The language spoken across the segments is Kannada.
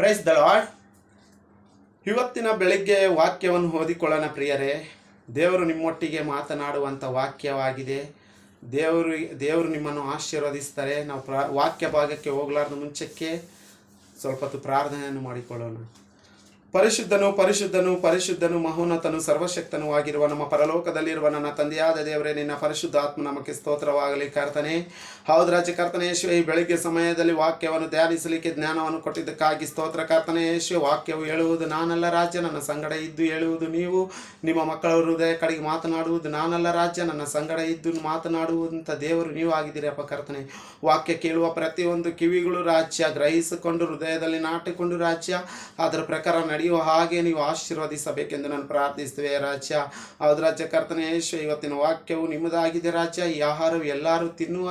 ಪ್ರೈಸ್ ದ ಲಾರ್ಡ್ ಇವತ್ತಿನ ಬೆಳಿಗ್ಗೆ ವಾಕ್ಯವನ್ನು ಓದಿಕೊಳ್ಳೋಣ ಪ್ರಿಯರೇ. ದೇವರು ನಿಮ್ಮೊಟ್ಟಿಗೆ ಮಾತನಾಡುವಂಥ ವಾಕ್ಯವಾಗಿದೆ. ದೇವರು ದೇವರು ನಿಮ್ಮನ್ನು ಆಶೀರ್ವದಿಸ್ತಾರೆ. ನಾವು ಪ್ರಾ, ವಾಕ್ಯ ಭಾಗಕ್ಕೆ ಹೋಗಲಾರ್ದ ಮುಂಚಕ್ಕೆ ಸ್ವಲ್ಪ ಪ್ರಾರ್ಥನೆಯನ್ನು ಮಾಡಿಕೊಳ್ಳೋಣ. ಪರಿಶುದ್ಧನು ಪರಿಶುದ್ಧನು ಪರಿಶುದ್ಧನು ಮಹೋನ್ನತನು ಸರ್ವಶಕ್ತನು ಆಗಿರುವ ನಮ್ಮ ಪರಲೋಕದಲ್ಲಿರುವ ನನ್ನ ತಂದೆಯಾದ ದೇವರೇ, ನಿನ್ನ ಪರಿಶುದ್ಧ ಆತ್ಮ ನಮಗೆ ಸ್ತೋತ್ರವಾಗಲಿ ಕರ್ತನೆ. ಹೌದು ರಾಜ್ಯ ಯೇಶುವೆ ಈ ಬೆಳಿಗ್ಗೆ ಸಮಯದಲ್ಲಿ ವಾಕ್ಯವನ್ನು ಧ್ಯಾನಿಸಲಿಕ್ಕೆ ಜ್ಞಾನವನ್ನು ಕೊಟ್ಟಿದ್ದಕ್ಕಾಗಿ ಸ್ತೋತ್ರ ಕರ್ತನೆ. ಯೇಶು ವಾಕ್ಯವು ಹೇಳುವುದು ನಾನಲ್ಲ ರಾಜ್ಯ ನನ್ನ ಸಂಗಡ ಇದ್ದು ಹೇಳುವುದು ನೀವು. ನಿಮ್ಮ ಮಕ್ಕಳ ಹೃದಯ ಕಡೆಗೆ ಮಾತನಾಡುವುದು ನಾನಲ್ಲ ರಾಜ್ಯ ನನ್ನ ಸಂಗಡ ಇದ್ದು ಮಾತನಾಡುವಂಥ ದೇವರು ನೀವು ಆಗಿದ್ದೀರಿ ಅಪ್ಪ ಕರ್ತನೆ. ವಾಕ್ಯ ಕೇಳುವ ಪ್ರತಿಯೊಂದು ಕಿವಿಗಳು ರಾಜ್ಯ, ಗ್ರಹಿಸಿಕೊಂಡು ಹೃದಯದಲ್ಲಿ ನಾಟಿಕೊಂಡು ರಾಜ್ಯ, ಅದರ ಪ್ರಕಾರ ನಡೆಯುವ ಹಾಗೆ ನೀವು ಆಶೀರ್ವದಿಸಬೇಕೆಂದು ನಾನು ಪ್ರಾರ್ಥಿಸ್ತೇವೆ ರಾಜ್ಯ. ಹೌದು ರಾಜ್ಯ ಕರ್ತನೇಶ್ವ ಇವತ್ತಿನ ವಾಕ್ಯವು ನಿಮ್ಮದಾಗಿದೆ ರಾಜ್ಯ. ಈ ಆಹಾರವು ಎಲ್ಲರೂ ತಿನ್ನುವ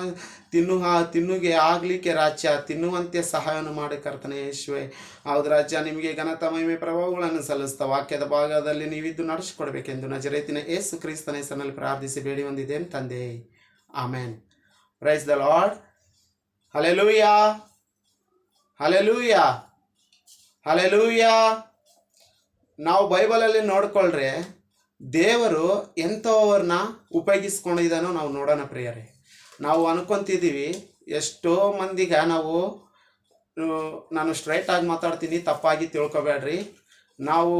ತಿನ್ನು ತಿನ್ನುಗೆ ಆಗಲಿಕ್ಕೆ ರಾಜ್ಯ. ತಿನ್ನುವಂತೆ ಸಹಾಯವನ್ನು ಮಾಡಿ ಕರ್ತನೇಶ್ವೇ ಹೌದು ರಾಜ್ಯ, ನಿಮಗೆ ಘನತ ಮಹಿಮೆ ಪ್ರಭಾವಗಳನ್ನು ಸಲ್ಲಿಸ್ತಾ ವಾಕ್ಯದ ಭಾಗದಲ್ಲಿ ನೀವಿದ್ದು ನಡೆಸಿಕೊಡ್ಬೇಕೆಂದು ನಜರೇತಿನ ಏಸು ಕ್ರಿಸ್ತನ ಹೆಸರಿನಲ್ಲಿ ಪ್ರಾರ್ಥಿಸಿ ಬೇಡಿ ಹೊಂದಿದ್ದೇನೆ ತಂದೆ. Amen. Praise the lord hallelujah hallelujah hallelujah ನಾವು ಬೈಬಲಲ್ಲಿ ನೋಡ್ಕೊಳ್ರೆ ದೇವರು ಎಂಥವ್ರನ್ನ ಉಪಯೋಗಿಸ್ಕೊಂಡಿದ್ದಾನೋ ನಾವು ನೋಡೋಣ ಪ್ರಿಯರೇ. ನಾವು ಅನ್ಕೊತಿದ್ದೀವಿ, ಎಷ್ಟೋ ಮಂದಿಗೆ ನಾವು ನಾನು ನಾನು ಸ್ಟ್ರೈಟಾಗಿ ಮಾತಾಡ್ತೀನಿ, ತಪ್ಪಾಗಿ ತಿಳ್ಕೊಬೇಡ್ರಿ. ನಾವು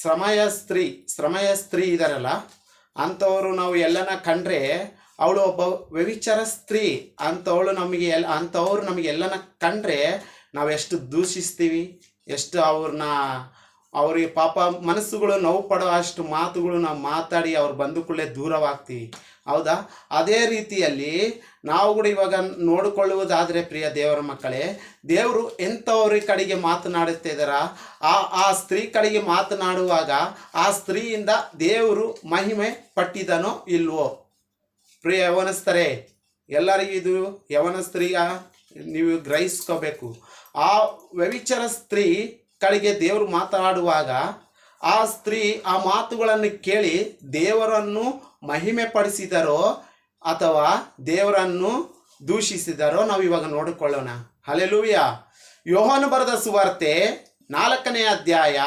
ಶ್ರಮಯ ಸ್ತ್ರೀ ಶ್ರಮಯ ಸ್ತ್ರೀ ಇದ್ದಾರಲ್ಲ ಅಂಥವರು ನಾವು ಎಲ್ಲನ ಕಂಡ್ರೆ ಅವಳು ಒಬ್ಬ ವ್ಯವಿಚಾರ ಸ್ತ್ರೀ. ಅಂಥವಳು ನಮಗೆ ಎಲ್ಲ ಅಂಥವ್ರು ನಮಗೆ ಎಲ್ಲನ ಕಂಡ್ರೆ ನಾವು ಎಷ್ಟು ದೂಷಿಸ್ತೀವಿ, ಎಷ್ಟು ಅವ್ರನ್ನ ಅವ್ರಿಗೆ ಪಾಪ ಮನಸ್ಸುಗಳು ನೋವು ಪಡೋ ಅಷ್ಟು ಮಾತುಗಳು ನಾವು ಮಾತಾಡಿ ಅವ್ರು ಬಂದು ಕೂಡಲೇ ದೂರವಾಗ್ತೀವಿ. ಹೌದಾ? ಅದೇ ರೀತಿಯಲ್ಲಿ ನಾವು ಕೂಡ ಇವಾಗ ನೋಡಿಕೊಳ್ಳುವುದಾದರೆ ಪ್ರಿಯ ದೇವರ ಮಕ್ಕಳೇ, ದೇವರು ಎಂಥವ್ರ ಕಡೆಗೆ ಮಾತನಾಡುತ್ತಿದ್ದಾರ ಆ ಆ ಸ್ತ್ರೀ ಕಡೆಗೆ ಮಾತನಾಡುವಾಗ ಆ ಸ್ತ್ರೀಯಿಂದ ದೇವರು ಮಹಿಮೆ ಪಟ್ಟಿದನೋ ಇಲ್ವೋ? ಪ್ರಿಯ ಯವನಸ್ಥರೆ, ಎಲ್ಲರಿಗೂ ಇದು ಯವನಸ್ತ್ರೀಯ ನೀವು ಗ್ರಹಿಸ್ಕೋಬೇಕು. ಆ ವ್ಯವಿಚಾರ ಸ್ತ್ರೀ ಕಡೆಗೆ ದೇವರು ಮಾತನಾಡುವಾಗ ಆ ಸ್ತ್ರೀ ಆ ಮಾತುಗಳನ್ನು ಕೇಳಿ ದೇವರನ್ನು ಮಹಿಮೆ ಪಡಿಸಿದರೋ ಅಥವಾ ದೇವರನ್ನು ದೂಷಿಸಿದರೋ ನಾವು ಇವಾಗ ನೋಡಿಕೊಳ್ಳೋಣ. ಹಲೆಲೂಯ ಯೋಹನ ಬರೆದ ಸುವಾರ್ತೆ ನಾಲ್ಕನೇ ಅಧ್ಯಾಯ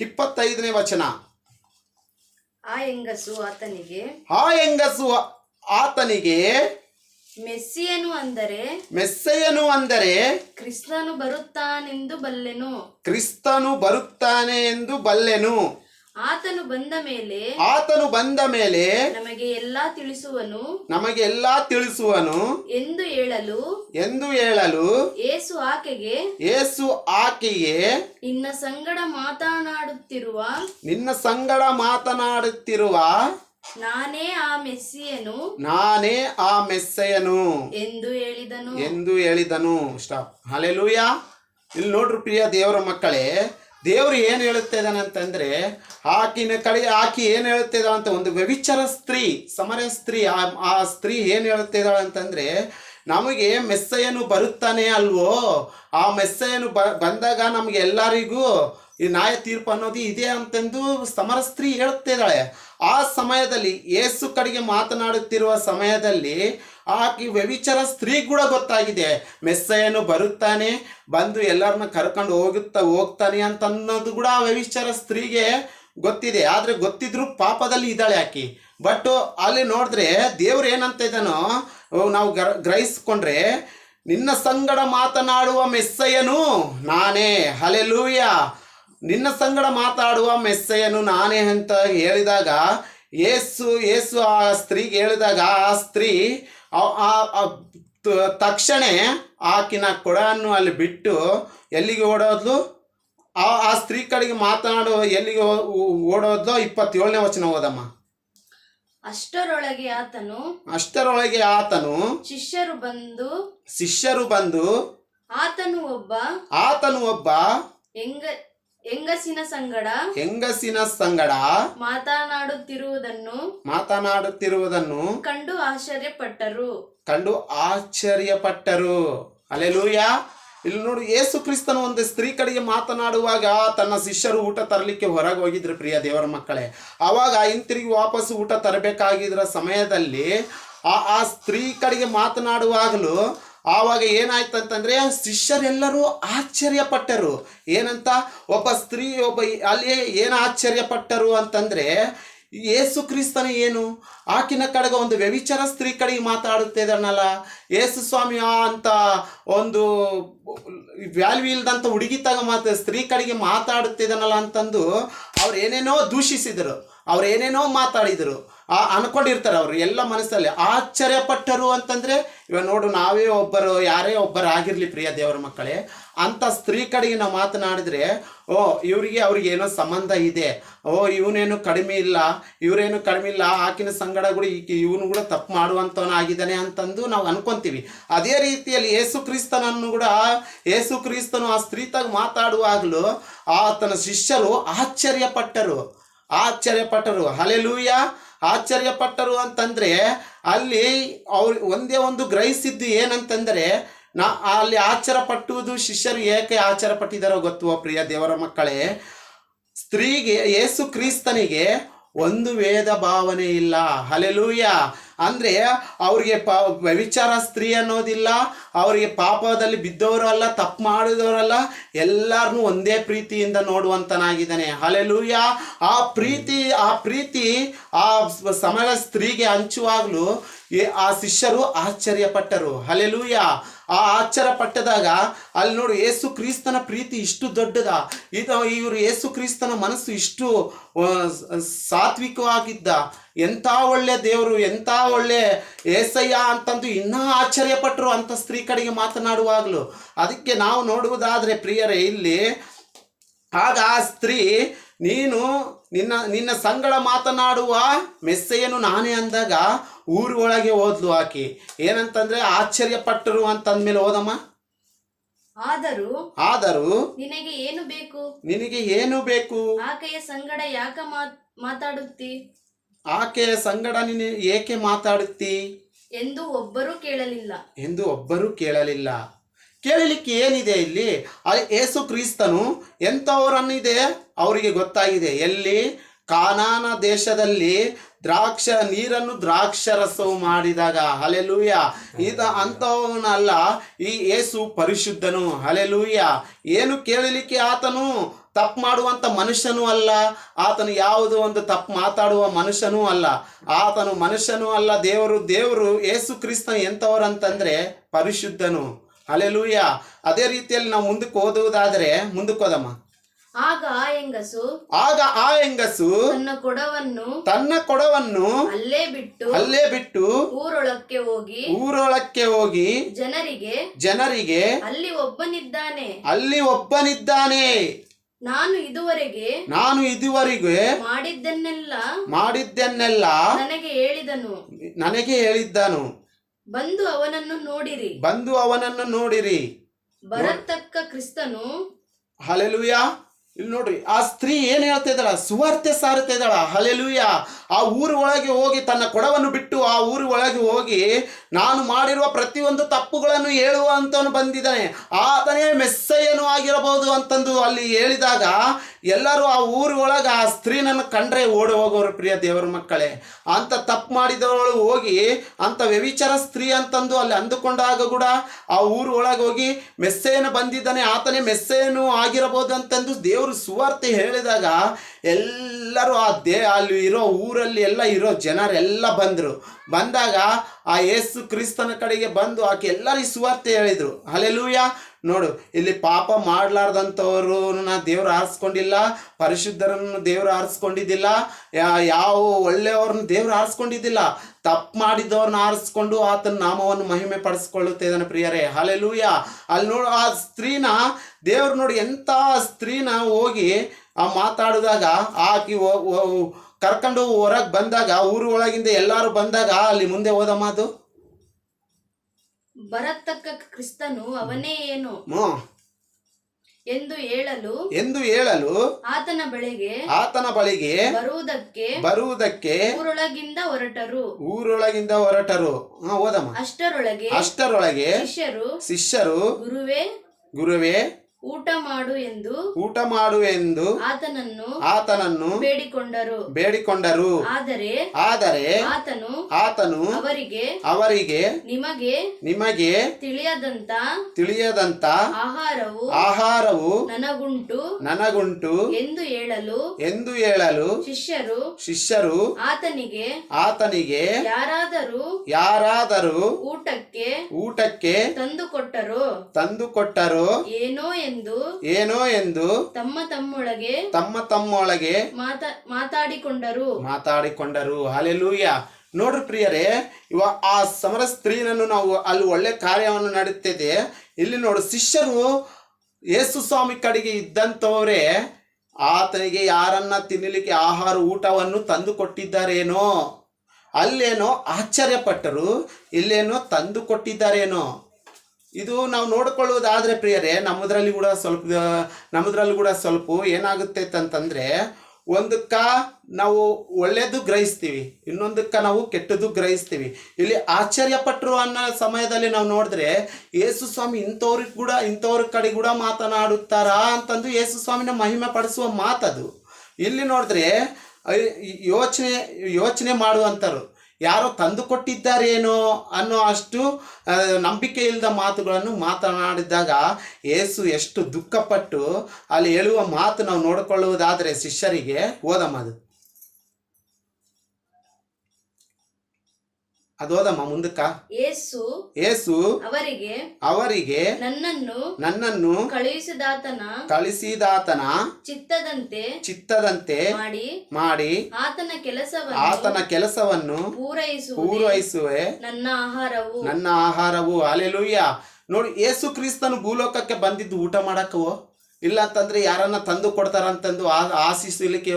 ಇಪ್ಪತ್ತೈದನೇ ವಚನ. ಆ ಹೆಂಗಸು ಆತನಿಗೆ ಆ ಹೆಂಗಸು ಆತನಿಗೆ ಮೆಸ್ಸಿಯನು ಅಂದರೆ ಮೆಸ್ಸೆಯನು ಅಂದರೆ ಕ್ರಿಸ್ತನು ಬರುತ್ತಾನೆಂದು ಬಲ್ಲೆನು. ಕ್ರಿಸ್ತನು ಬರುತ್ತಾನೆ ಎಂದು ಬಲ್ಲೆನು. ಆತನು ಬಂದ ಮೇಲೆ ಆತನು ಬಂದ ಮೇಲೆ ನಮಗೆ ಎಲ್ಲಾ ತಿಳಿಸುವನು. ನಮಗೆ ಎಲ್ಲಾ ತಿಳಿಸುವನು. ಎಂದು ಹೇಳಲು ಎಂದು ಹೇಳಲು ಏಸು ಆಕೆಗೆ ಏಸು ಆಕೆಗೆ ನಿನ್ನ ಸಂಗಡ ಮಾತನಾಡುತ್ತಿರುವ ನಿನ್ನ ಸಂಗಡ ಮಾತನಾಡುತ್ತಿರುವ ನಾನೇ ಆ ಮೆಸ್ಸಿಯನು ನಾನೇ ಆ ಮೆಸ್ಸೆಯನು ಎಂದು ಹೇಳಿದನು. ಎಂದು ಹೇಳಿದನು. ಸ್ಟಾಪ್. ಹಲೆಲೂಯ ಇಲ್ಲಿ ನೋಡ್ರಿ ಪ್ರಿಯ ದೇವರ ಮಕ್ಕಳೇ ದೇವರು ಏನು ಹೇಳುತ್ತಾ ಇದ್ದಾನೆ ಅಂತಂದ್ರೆ ಆಕಿನ ಕಡೆ ಆಕಿ ಏನು ಹೇಳ್ತಾ ಇದ್ದಾಳೆ ಅಂತ ಒಂದು ವ್ಯವಿಚಾರ ಸ್ತ್ರೀ ಸಮರ ಸ್ತ್ರೀ ಆ ಆ ಸ್ತ್ರೀ ಏನು ಹೇಳ್ತಾ ಇದ್ದಾಳೆ ಅಂತಂದ್ರೆ ನಮಗೆ ಮೆಸ್ಸೆಯನು ಬರುತ್ತಾನೆ ಅಲ್ವೋ? ಆ ಮೆಸ್ಸೆಯನು ಬ ಬಂದಾಗ ನಮಗೆ ಎಲ್ಲರಿಗೂ ಈ ನಾಯ ತೀರ್ಪು ಅನ್ನೋದು ಇದೆ ಅಂತಂದು ಸಮರ ಸ್ತ್ರೀ ಹೇಳ್ತಿದ್ದಾಳೆ ಆ ಸಮಯದಲ್ಲಿ ಏಸು ಕಡೆಗೆ ಮಾತನಾಡುತ್ತಿರುವ ಸಮಯದಲ್ಲಿ ಆಕೆ ವ್ಯವಿಚಾರ ಸ್ತ್ರೀ ಕೂಡ ಗೊತ್ತಾಗಿದೆ. ಮೆಸ್ಸೆಯನ್ನು ಬರುತ್ತಾನೆ, ಬಂದು ಎಲ್ಲರನ್ನ ಕರ್ಕೊಂಡು ಹೋಗುತ್ತಾ ಹೋಗ್ತಾನೆ ಅಂತ ಅನ್ನೋದು ಕೂಡ ಆ ವ್ಯವಿಚಾರ ಸ್ತ್ರೀಗೆ ಗೊತ್ತಿದೆ. ಆದರೆ ಗೊತ್ತಿದ್ರು ಪಾಪದಲ್ಲಿ ಇದ್ದಾಳೆ ಆಕಿ. ಬಟ್ ಅಲ್ಲಿ ನೋಡಿದ್ರೆ ದೇವ್ರು ಏನಂತ ಇದ್ದಾನೋ, ನಾವು ಗ್ರ, ಗ್ರಹಿಸ್ಕೊಂಡ್ರೆ, ನಿನ್ನ ಸಂಗಡ ಮಾತನಾಡುವ ಮೆಸ್ಸಯ್ಯನು ನಾನೇ. ಹಲೆಲೂಯ ನಿನ್ನ ಸಂಗಡ ಮಾತಾಡುವ ಮೆಸ್ಸೆಯನ್ನು ನಾನೇ ಅಂತ ಹೇಳಿದಾಗ ಏಸು ಏಸು ಆ ಸ್ತ್ರೀಗೆ ಹೇಳಿದಾಗ ಆ ಸ್ತ್ರೀ ತಕ್ಷಣ ಆಕಿನ ಕೊಡನ್ನು ಅಲ್ಲಿ ಬಿಟ್ಟು ಎಲ್ಲಿಗೆ ಓಡೋದ್ಲು? ಆ ಆ ಸ್ತ್ರೀ ಕಡೆಗೆ ಮಾತನಾಡುವ ಎಲ್ಲಿಗೆ ಓಡೋದ್ಲು? ಇಪ್ಪತ್ತೇಳನೇ ವಚನ ಓದಮ್ಮ. ಅಷ್ಟರೊಳಗೆ ಆತನು ಅಷ್ಟರೊಳಗೆ ಆತನು ಶಿಷ್ಯರು ಬಂದು ಶಿಷ್ಯರು ಬಂದು ಆತನು ಒಬ್ಬ ಆತನು ಒಬ್ಬ ಹೆಂಗ ಹೆಂಗಸಿನ ಸಂಗಡ ಹೆಂಗಸಿನ ಸಂಗಡ ಮಾತನಾಡುತ್ತಿರುವುದನ್ನು ಮಾತನಾಡುತ್ತಿರುವುದನ್ನು ಕಂಡು ಆಶ್ಚರ್ಯಪಟ್ಟರು. ಕಂಡು ಆಶ್ಚರ್ಯಪಟ್ಟರು. ಅಲೆಲೂಯ. ಇಲ್ಲಿ ನೋಡು ಯೇಸು ಕ್ರಿಸ್ತನ ಒಂದು ಸ್ತ್ರೀ ಕಡೆಗೆ ಮಾತನಾಡುವಾಗ ತನ್ನ ಶಿಷ್ಯರು ಊಟ ತರಲಿಕ್ಕೆ ಹೊರಗೆ ಹೋಗಿದ್ರು ಪ್ರಿಯ ದೇವರ ಮಕ್ಕಳೇ. ಆವಾಗ ಹಿಂತಿರುಗಿ ವಾಪಸ್ ಊಟ ತರಬೇಕಾಗಿದ್ರ ಸಮಯದಲ್ಲಿ ಆ ಆ ಸ್ತ್ರೀ ಕಡೆಗೆ ಮಾತನಾಡುವಾಗಲೂ ಆವಾಗ ಏನಾಯ್ತಂತಂದ್ರೆ ಶಿಷ್ಯರೆಲ್ಲರೂ ಆಶ್ಚರ್ಯಪಟ್ಟರು. ಏನಂತ? ಒಬ್ಬ ಸ್ತ್ರೀ, ಒಬ್ಬ ಅಲ್ಲಿ ಏನು ಆಶ್ಚರ್ಯಪಟ್ಟರು ಅಂತಂದ್ರೆ, ಏಸು ಕ್ರಿಸ್ತನ ಏನು? ಆಕಿನ ಕಡೆಗೆ ಒಂದು ವ್ಯವಿಚಾರ ಸ್ತ್ರೀ ಕಡೆಗೆ ಮಾತಾಡುತ್ತಿದ್ದಾನಲ್ಲ. ಏಸು ಸ್ವಾಮಿ ಅಂತ ಒಂದು ವ್ಯಾಲ್ಯೂ ಇಲ್ದಂತ ಹುಡುಗಿ ತಗ ಮಾತ ಸ್ತ್ರೀ ಕಡೆಗೆ ಮಾತಾಡುತ್ತಿದ್ದಾನಲ್ಲ ಅಂತಂದು ಅವ್ರು ಏನೇನೋ ದೂಷಿಸಿದರು. ಅವ್ರು ಏನೇನೋ ಮಾತಾಡಿದರು. ಆ, ಅನ್ಕೊಂಡಿರ್ತಾರೆ ಅವರು, ಎಲ್ಲ ಮನಸ್ಸಲ್ಲಿ. ಆಶ್ಚರ್ಯಪಟ್ಟರು ಅಂತಂದ್ರೆ ಇವಾಗ ನೋಡು, ನಾವೇ ಒಬ್ಬರು, ಯಾರೇ ಒಬ್ಬರು ಆಗಿರಲಿ ಪ್ರಿಯ ದೇವರ ಮಕ್ಕಳೇ. ಅಂಥ ಸ್ತ್ರೀ ಕಡೆಗೆ ನಾವು ಮಾತನಾಡಿದ್ರೆ, ಓ, ಇವರಿಗೆ ಅವ್ರಿಗೆ ಏನೋ ಸಂಬಂಧ ಇದೆ. ಓ, ಇವನೇನು ಕಡಿಮೆ ಇಲ್ಲ. ಇವರೇನು ಕಡಿಮೆ ಇಲ್ಲ. ಆಕಿನ ಸಂಗಡ ಕೂಡ ಇವನು ಕೂಡ ತಪ್ಪು ಮಾಡುವಂಥವನಾಗಿದ್ದಾನೆ ಅಂತಂದು ನಾವು ಅನ್ಕೊಂತೀವಿ. ಅದೇ ರೀತಿಯಲ್ಲಿ ಯೇಸು ಕ್ರಿಸ್ತನನ್ನು ಕೂಡ, ಯೇಸು ಕ್ರಿಸ್ತನು ಆ ಸ್ತ್ರೀ ತಾಗ ಮಾತಾಡುವಾಗಲೂ ಆತನ ಶಿಷ್ಯರು ಆಶ್ಚರ್ಯಪಟ್ಟರು. ಆಶ್ಚರ್ಯಪಟ್ಟರು. ಹಲೆಲೂಯ ಆಶ್ಚರ್ಯಪಟ್ಟರು ಅಂತಂದ್ರೆ ಅಲ್ಲಿ ಅವ್ರು ಒಂದೇ ಒಂದು ಗ್ರಹಿಸಿದ್ದು ಏನಂತಂದ್ರೆ, ನಾ ಅಲ್ಲಿ ಆಶ್ಚರ್ಯಪಟ್ಟುವುದು ಶಿಷ್ಯರು ಏಕೆ ಆಶ್ಚರ್ಯಪಟ್ಟಿದ್ದಾರೋ ಗೊತ್ತುವ ಪ್ರಿಯ ದೇವರ ಮಕ್ಕಳೇ. ಸ್ತ್ರೀಗೆ, ಯೇಸು ಕ್ರಿಸ್ತನಿಗೆ ಒಂದು ವೇದ ಭಾವನೆ ಇಲ್ಲ. ಹಲೆಲೂಯ ಅಂದ್ರೆ ಅವ್ರಿಗೆ ಪ ವ್ಯವಿಚಾರ ಸ್ತ್ರೀ ಅನ್ನೋದಿಲ್ಲ, ಅವರಿಗೆ ಪಾಪದಲ್ಲಿ ಬಿದ್ದವರು ಅಲ್ಲ, ತಪ್ಪು ಮಾಡಿದವರಲ್ಲ ಎಲ್ಲರನ್ನೂ ಒಂದೇ ಪ್ರೀತಿಯಿಂದ ನೋಡುವಂತನಾಗಿದ್ದಾನೆ. ಅಲೆಲೂಯ ಆ ಪ್ರೀತಿ ಆ ಪ್ರೀತಿ ಆ ಸಮಯ ಸ್ತ್ರೀಗೆ ಹಂಚುವಾಗಲೂ ಆ ಶಿಷ್ಯರು ಆಶ್ಚರ್ಯಪಟ್ಟರು. ಹಲೆಲೂಯ ಆ ಆಶ್ಚರ್ಯ ಪಟ್ಟದಾಗ ಅಲ್ಲಿ ನೋಡು ಏಸು ಕ್ರಿಸ್ತನ ಪ್ರೀತಿ ಇಷ್ಟು ದೊಡ್ಡದ. ಇದು ಇವರು ಏಸು ಕ್ರಿಸ್ತನ ಮನಸ್ಸು ಇಷ್ಟು ಸಾತ್ವಿಕವಾಗಿದ್ದ. ಎಂಥ ಒಳ್ಳೆ ದೇವರು, ಎಂಥ ಒಳ್ಳೆ ಏಸಯ್ಯ ಅಂತಂದು ಇನ್ನೂ ಆಶ್ಚರ್ಯಪಟ್ಟರು ಅಂತ ಸ್ತ್ರೀ ಕಡೆಗೆ ಮಾತನಾಡುವಾಗಲೂ. ಅದಕ್ಕೆ ನಾವು ನೋಡುವುದಾದರೆ ಪ್ರಿಯರೇ, ಇಲ್ಲಿ ಆಗ ಆ ಸ್ತ್ರೀ, ನೀನು ನಿನ್ನ ನಿನ್ನ ಸಂಗಡ ಮಾತನಾಡುವ ಮೆಸ್ಸೆಯನ್ನು ನಾನೇ ಅಂದಾಗ ಊರು ಒಳಗೆ ಹೋದ್ಲು ಆಕಿ. ಏನಂತಂದ್ರೆ ಆಶ್ಚರ್ಯಪಟ್ಟರು ಅಂತಂದ್ಮೇಲೆ ಹೋದಮ್ಮ ಆದರೂ ಆದರೂ ನಿನಗೆ ಏನು ಬೇಕು? ನಿನಗೆ ಏನು ಬೇಕು? ಆಕೆಯ ಸಂಗಡ ಯಾಕ ಮಾತ್ ಮಾತಾಡುತ್ತಿ? ಆಕೆಯ ಸಂಗಡ ನೀನು ಏಕೆ ಮಾತಾಡುತ್ತಿ? ಎಂದು ಒಬ್ಬರು ಕೇಳಲಿಲ್ಲ. ಎಂದು ಒಬ್ಬರು ಕೇಳಲಿಲ್ಲ. ಕೇಳಲಿಕ್ಕೆ ಏನಿದೆ ಇಲ್ಲಿ? ಏಸು ಕ್ರಿಸ್ತನು ಎಂಥವರನ್ನಿದೆ? ಅವರಿಗೆ ಗೊತ್ತಾಗಿದೆ. ಎಲ್ಲಿ? ಕಾನಾನ ದೇಶದಲ್ಲಿ ದ್ರಾಕ್ಷ ನೀರನ್ನು ದ್ರಾಕ್ಷರಸವು ಮಾಡಿದಾಗ ಅಲೆಲೂಯ ಈತ ಅಂಥವನಲ್ಲ, ಈ ಏಸು ಪರಿಶುದ್ಧನು. ಅಲೆಲೂಯ ಏನು ಕೇಳಲಿಕ್ಕೆ ಆತನು? ತಪ್ಪು ಮಾಡುವಂಥ ಮನುಷ್ಯನೂ ಅಲ್ಲ. ಆತನು ಯಾವುದೋ ಒಂದು ತಪ್ಪು ಮಾತಾಡುವ ಮನುಷ್ಯನೂ ಅಲ್ಲ. ಆತನು ಮನುಷ್ಯನೂ ಅಲ್ಲ. ದೇವರು ದೇವರು ಏಸು ಕ್ರಿಸ್ತನು ಎಂಥವ್ರು ಅಂತಂದ್ರೆ ಪರಿಶುದ್ಧನು. ಅಲೆಲೂಯ ಅದೇ ರೀತಿಯಲ್ಲಿ ನಾವು ಮುಂದಕ್ಕೆ ಓದುವುದಾದರೆ ಮುಂದಕ್ಕೆ ಹೋದಮ್ಮ. ಆಗ ಆ ಹೆಂಗಸು ಆಗ ಆ ಹೆಂಗಸು ತನ್ನ ಕೊಡವನ್ನು ತನ್ನ ಕೊಡವನ್ನು ಅಲ್ಲೇ ಬಿಟ್ಟು ಅಲ್ಲೇ ಬಿಟ್ಟು ಊರೊಳಕ್ಕೆ ಹೋಗಿ ಊರೊಳಕ್ಕೆ ಹೋಗಿ ಜನರಿಗೆ ಜನರಿಗೆ ಅಲ್ಲಿ ಒಬ್ಬನಿದ್ದಾನೆ. ಅಲ್ಲಿ ಒಬ್ಬನಿದ್ದಾನೆ. ನಾನು ಇದುವರೆಗೆ ನಾನು ಇದುವರೆಗೆ ಮಾಡಿದ್ದನ್ನೆಲ್ಲ ಮಾಡಿದ್ದನ್ನೆಲ್ಲ ನನಗೆ ಹೇಳಿದನು. ನನಗೆ ಹೇಳಿದ್ದನು. ಬಂದು ಅವನನ್ನು ನೋಡಿರಿ. ಬಂದು ಅವನನ್ನು ನೋಡಿರಿ. ಬರತಕ್ಕ ಕ್ರಿಸ್ತನು ಹಲೆಲುಯ ಇಲ್ಲಿ ನೋಡ್ರಿ ಆ ಸ್ತ್ರೀ ಏನ್ ಹೇಳ್ತಾ ಇದ್ದಾಳ? ಸುವಾರ್ತೆ ಸಾರುತ್ತಾ ಇದ್ದಾಳ. ಹಲೆಲುಯ ಆ ಊರು ಒಳಗೆ ಹೋಗಿ ತನ್ನ ಕೊಡವನ್ನು ಬಿಟ್ಟು ಆ ಊರು ಒಳಗೆ ಹೋಗಿ ನಾನು ಮಾಡಿರುವ ಪ್ರತಿಯೊಂದು ತಪ್ಪುಗಳನ್ನು ಹೇಳುವ ಅಂತನು ಬಂದಿದ್ದಾನೆ. ಆತನೇ ಮೆಸ್ಸಯ್ಯನು ಆಗಿರಬಹುದು ಅಂತಂದು ಅಲ್ಲಿ ಹೇಳಿದಾಗ ಎಲ್ಲರೂ ಆ ಊರು ಒಳಗೆ ಆ ಸ್ತ್ರೀನನ್ನು ಕಂಡ್ರೆ ಓಡಿ ಹೋಗೋರು ಪ್ರಿಯ ದೇವರ ಮಕ್ಕಳೇ. ಅಂತ ತಪ್ಪು ಮಾಡಿದವಳು ಹೋಗಿ ಅಂತ ವ್ಯವಿಚಾರ ಸ್ತ್ರೀ ಅಂತಂದು ಅಲ್ಲಿ ಅಂದುಕೊಂಡಾಗ ಕೂಡ ಆ ಊರು ಒಳಗೆ ಹೋಗಿ ಮೆಸ್ಸೆಯನ್ನು ಬಂದಿದ್ದಾನೆ. ಆತನೇ ಮೆಸ್ಸೆಯನ್ನು ಆಗಿರಬಹುದು ಅಂತಂದು ದೇವರು ಸುವಾರ್ತೆ ಹೇಳಿದಾಗ ಎಲ್ಲರೂ ಆ ದೇ, ಅಲ್ಲಿ ಇರೋ ಊರಲ್ಲಿ ಎಲ್ಲ ಇರೋ ಜನರೆಲ್ಲ ಬಂದರು. ಬಂದಾಗ ಆ ಯೇಸು ಕ್ರಿಸ್ತನ ಕಡೆಗೆ ಬಂದು ಆಕೆ ಎಲ್ಲರಿಗೆ ಸುವಾರ್ತೆ ಹೇಳಿದರು. ಅಲ್ಲೆಲ್ಲೂಯ ನೋಡು, ಇಲ್ಲಿ ಪಾಪ ಮಾಡಲಾರ್ದಂಥವ್ರು ದೇವ್ರು ಆರಿಸ್ಕೊಂಡಿಲ್ಲ, ಪರಿಶುದ್ಧರನ್ನು ದೇವ್ರು ಆರಿಸ್ಕೊಂಡಿದ್ದಿಲ್ಲ ಯಾವ ಒಳ್ಳೆಯವ್ರನ್ನ ದೇವ್ರು ಆರಿಸ್ಕೊಂಡಿದ್ದಿಲ್ಲ. ತಪ್ಪು ಮಾಡಿದವ್ರನ್ನ ಆರಿಸ್ಕೊಂಡು ಆತನ ನಾಮವನ್ನು ಮಹಿಮೆ ಪಡಿಸ್ಕೊಳ್ಳುತ್ತಿದ್ದಾನೆ ಪ್ರಿಯರೇ. ಹಲೆಲೂಯ ಅಲ್ಲಿ ನೋಡು, ಆ ಸ್ತ್ರೀನ ದೇವ್ರು ನೋಡಿ ಎಂಥ ಸ್ತ್ರೀನ ಹೋಗಿ ಆ ಮಾತಾಡಿದಾಗ ಆಕಿ ಕರ್ಕೊಂಡು ಹೊರಗೆ ಬಂದಾಗ ಊರು ಒಳಗಿಂದ ಎಲ್ಲರೂ ಬಂದಾಗ ಅಲ್ಲಿ ಮುಂದೆ ಹೋದ ಮಾತು? ಬರತಕ್ಕ ಕ್ರಿಸ್ತನು ಅವನೇ ಏನು? ಹ್ಮ್. ಎಂದು ಹೇಳಲು ಎಂದು ಹೇಳಲು ಆತನ ಬಳಿಗೆ ಆತನ ಬಳಿಗೆ ಬರುವುದಕ್ಕೆ ಬರುವುದಕ್ಕೆ ಊರೊಳಗಿಂದ ಹೊರಟರು. ಊರೊಳಗಿಂದ ಹೊರಟರು. ಹೋದಮ್ಮ ಓದಮ್ಮ ಅಷ್ಟರೊಳಗೆ ಅಷ್ಟರೊಳಗೆ ಶಿಷ್ಯರು ಶಿಷ್ಯರು ಗುರುವೇ ಗುರುವೇ ಊಟ ಮಾಡು ಎಂದು ಊಟ ಮಾಡು ಎಂದು ಆತನನ್ನು ಆತನನ್ನು ಬೇಡಿಕೊಂಡರು. ಬೇಡಿಕೊಂಡರು. ಆದರೆ ಆದರೆ ಆತನು ಆತನು ಅವರಿಗೆ ಅವರಿಗೆ ನಿಮಗೆ ನಿಮಗೆ ತಿಳಿಯದಂತ ತಿಳಿಯದಂತ ಆಹಾರವು ಆಹಾರವು ನನಗುಂಟು ನನಗುಂಟು ಎಂದು ಹೇಳಲು ಎಂದು ಹೇಳಲು ಶಿಷ್ಯರು ಶಿಷ್ಯರು ಆತನಿಗೆ ಆತನಿಗೆ ಯಾರಾದರೂ ಯಾರಾದರೂ ಊಟಕ್ಕೆ ಊಟಕ್ಕೆ ತಂದು ತಂದುಕೊಟ್ಟರು. ತಂದು ಕೊಟ್ಟರು ಏನೋ ಎಂದು ಏನೋ ಎಂದು ತಮ್ಮ ತಮ್ಮೊಳಗೆ ತಮ್ಮ ತಮ್ಮೊಳಗೆ ಮಾತಾ ಮಾತಾಡಿಕೊಂಡರು. ಮಾತಾಡಿಕೊಂಡರು. ಅಲೆಲೂಯ ನೋಡ್ರಿ ಪ್ರಿಯರೇ ಇವ ಆ ಸಮರ ಸ್ತ್ರೀನನ್ನು ನಾವು ಅಲ್ಲಿ ಒಳ್ಳೆ ಕಾರ್ಯವನ್ನು ನಡೆಯುತ್ತಿದೆ ಇಲ್ಲಿ ನೋಡು ಶಿಷ್ಯರು ಯೇಸು ಸ್ವಾಮಿ ಕಡೆಗೆ ಇದ್ದಂಥವರೇ ಆತನಿಗೆ ಯಾರನ್ನ ತಿನ್ನಲಿಕ್ಕೆ ಆಹಾರ ಊಟವನ್ನು ತಂದು ಕೊಟ್ಟಿದ್ದಾರೇನೋ ಅಲ್ಲೇನೋ ಆಶ್ಚರ್ಯಪಟ್ಟರು ಇಲ್ಲೇನೋ ತಂದು ಕೊಟ್ಟಿದ್ದಾರೇನೋ ಇದು ನಾವು ನೋಡಿಕೊಳ್ಳುವುದಾದರೆ ಪ್ರಿಯರೇ, ನಮ್ಮದ್ರಲ್ಲಿ ಕೂಡ ಸ್ವಲ್ಪ, ನಮ್ಮದ್ರಲ್ಲಿ ಕೂಡ ಸ್ವಲ್ಪ ಏನಾಗುತ್ತೆ ಅಂತಂದ್ರೆ, ಒಂದಕ್ಕ ನಾವು ಒಳ್ಳೇದು ಗ್ರಹಿಸ್ತೀವಿ, ಇನ್ನೊಂದಕ್ಕೆ ನಾವು ಕೆಟ್ಟದ್ದು ಗ್ರಹಿಸ್ತೀವಿ. ಇಲ್ಲಿ ಆಶ್ಚರ್ಯಪಟ್ಟರು ಅನ್ನೋ ಸಮಯದಲ್ಲಿ ನಾವು ನೋಡಿದ್ರೆ, ಯೇಸು ಸ್ವಾಮಿ ಇಂಥವ್ರಿಗೆ ಕೂಡ, ಇಂಥವ್ರ ಕಡೆ ಕೂಡ ಮಾತನಾಡುತ್ತಾರಾ ಅಂತಂದು ಯೇಸು ಸ್ವಾಮಿನ ಮಹಿಮೆ ಪಡಿಸುವ ಮಾತದು. ಇಲ್ಲಿ ನೋಡಿದ್ರೆ ಯೋಚನೆ ಯೋಚನೆ ಮಾಡುವಂಥರು ಯಾರೋ ತಂದು ಕೊಟ್ಟಿದ್ದಾರೇನೋ ಅನ್ನೋ ಅಷ್ಟು ನಂಬಿಕೆ ಇಲ್ಲದ ಮಾತುಗಳನ್ನು ಮಾತನಾಡಿದಾಗ ಯೇಸು ಎಷ್ಟು ದುಃಖಪಟ್ಟು ಅಲ್ಲಿ ಹೇಳುವ ಮಾತು ನಾವು ನೋಡಿಕೊಳ್ಳುವುದಾದರೆ ಶಿಷ್ಯರಿಗೆ ಓದಮ್ಮ ಅದು ಅದು ಓದಮ್ಮ ಮುಂದಕ್ಕ. ಏಸು ಏಸು ಅವರಿಗೆ ಅವರಿಗೆ ನನ್ನನ್ನು ನನ್ನನ್ನು ಕಳುಹಿಸಿದಾತನ ಕಳಿಸಿದಾತನ ಚಿತ್ತದಂತೆ ಚಿತ್ತದಂತೆ ಮಾಡಿ ಮಾಡಿ ಆತನ ಕೆಲಸವನ್ನು ಆತನ ಕೆಲಸವನ್ನು ಪೂರೈಸು ಪೂರೈಸುವೆ. ನನ್ನ ಆಹಾರವು. ನನ್ನ ಆಹಾರವು. ಅಲೆಲುಯ್ಯ ನೋಡಿ ಏಸು ಕ್ರಿಸ್ತನು ಭೂಲೋಕಕ್ಕೆ ಬಂದಿದ್ದು ಊಟ ಮಾಡಕ್ಕವೋ? ಇಲ್ಲ ಅಂತಂದ್ರೆ ಯಾರನ್ನ ತಂದು ಕೊಡ್ತಾರಂತಂದು ಆ ಆಶಿಸಲಿಕ್ಕೆ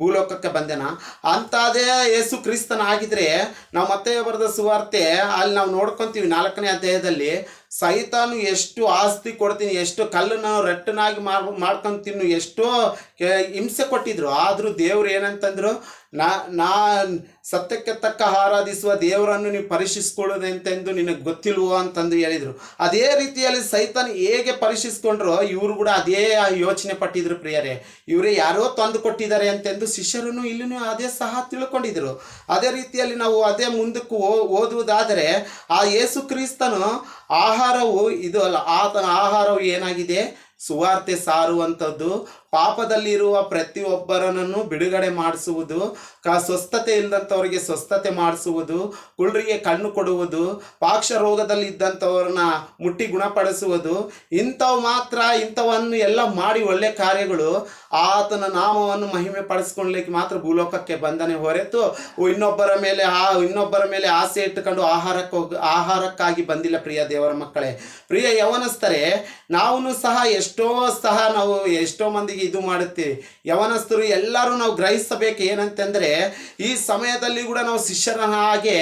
ಭೂಲೋಕಕ್ಕೆ ಬಂದೆನ? ಅಂತಾದೇ ಯೇಸು ಕ್ರಿಸ್ತನ ಆಗಿದ್ರೆ ನಾವು ಮತ್ತೆ ಬರೆದ ಸುವಾರ್ತೆ ಅಲ್ಲಿ ನಾವು ನೋಡ್ಕೊಂತೀವಿ ನಾಲ್ಕನೇ ಅಧ್ಯಾಯದಲ್ಲಿ, ಸೈತಾನು ಎಷ್ಟು ಆಸ್ತಿ ಕೊಡ್ತೀನಿ, ಎಷ್ಟು ಕಲ್ಲನ್ನು ರಟ್ಟನಾಗಿ ಮಾಡ್ಕೊಂತೀನಿ ಎಷ್ಟೋ ಹಿಂಸೆ ಕೊಟ್ಟಿದ್ರು, ಆದರೂ ದೇವ್ರು ಏನಂತಂದ್ರು ನಾ ನಾ ಸತ್ಯಕ್ಕೆ ತಕ್ಕ ಆರಾಧಿಸುವ ದೇವರನ್ನು ನೀವು ಪರೀಕ್ಷಿಸ್ಕೊಳ್ಳೋದಂತೆಂದು ನಿನಗೆ ಗೊತ್ತಿಲ್ವೋ ಅಂತಂದು ಹೇಳಿದರು. ಅದೇ ರೀತಿಯಲ್ಲಿ ಸೈತಾನ್ ಹೇಗೆ ಪರೀಕ್ಷಿಸ್ಕೊಂಡ್ರೋ ಇವರು ಕೂಡ ಅದೇ ಯೋಚನೆ ಪಟ್ಟಿದ್ರು ಪ್ರಿಯರೇ. ಇವರೇ ಯಾರೋ ತಂದು ಕೊಟ್ಟಿದ್ದಾರೆ ಅಂತೆಂದು ಶಿಷ್ಯರನ್ನು ಇಲ್ಲಿನೂ ಅದೇ ಸಹ ತಿಳ್ಕೊಂಡಿದ್ರು. ಅದೇ ರೀತಿಯಲ್ಲಿ ನಾವು ಅದೇ ಮುಂದಕ್ಕೆ ಓದುವುದಾದರೆ ಆ ಯೇಸು ಕ್ರಿಸ್ತನು ಆಹಾರವು ಇದು ಅಲ್ಲ, ಆತನ ಆಹಾರವು ಏನಾಗಿದೆ? ಸುವಾರ್ತೆ ಸಾರುವಂಥದ್ದು ಪಾಪದಲ್ಲಿರುವ ಪ್ರತಿಯೊಬ್ಬರನನ್ನು ಬಿಡುಗಡೆ ಮಾಡಿಸುವುದು, ಕ ಸ್ವಸ್ಥತೆ ಇಲ್ಲದಂಥವರಿಗೆ ಸ್ವಸ್ಥತೆ ಮಾಡಿಸುವುದು ಕುಳ್ಳರಿಗೆ ಕಣ್ಣು ಕೊಡುವುದು ಪಾಕ್ಷ ರೋಗದಲ್ಲಿ ಇದ್ದಂಥವ್ರನ್ನ ಮುಟ್ಟಿ ಗುಣಪಡಿಸುವುದು, ಇಂಥವು ಮಾತ್ರ, ಇಂಥವನ್ನು ಎಲ್ಲ ಮಾಡಿ ಒಳ್ಳೆ ಕಾರ್ಯಗಳು, ಆತನ ನಾಮವನ್ನು ಮಹಿಮೆ ಪಡಿಸ್ಕೊಳ್ಲಿಕ್ಕೆ ಮಾತ್ರ ಭೂಲೋಕಕ್ಕೆ ಬಂದನೆ ಹೊರತು ಇನ್ನೊಬ್ಬರ ಮೇಲೆ ಆ, ಇನ್ನೊಬ್ಬರ ಮೇಲೆ ಆಸೆ ಇಟ್ಟುಕೊಂಡು ಆಹಾರಕ್ಕೆ ಆಹಾರಕ್ಕಾಗಿ ಬಂದಿಲ್ಲ ಪ್ರಿಯ ದೇವರ ಮಕ್ಕಳೇ. ಪ್ರಿಯ ಯವನಸ್ಥರೇ ನಾವು ಸಹ ಎಷ್ಟೋ ಸಹ ನಾವು ಎಷ್ಟೋ ಮಂದಿಗೆ ಇದು ಮಾಡುತ್ತೀವಿ ಯವನಸ್ಥರು ಎಲ್ಲರೂ ನಾವು ಗ್ರಹಿಸಬೇಕು ಏನಂತಂದರೆ, ಈ ಸಮಯದಲ್ಲಿ ಕೂಡ ನಾವು ಶಿಷ್ಯರ ಹಾಗೆ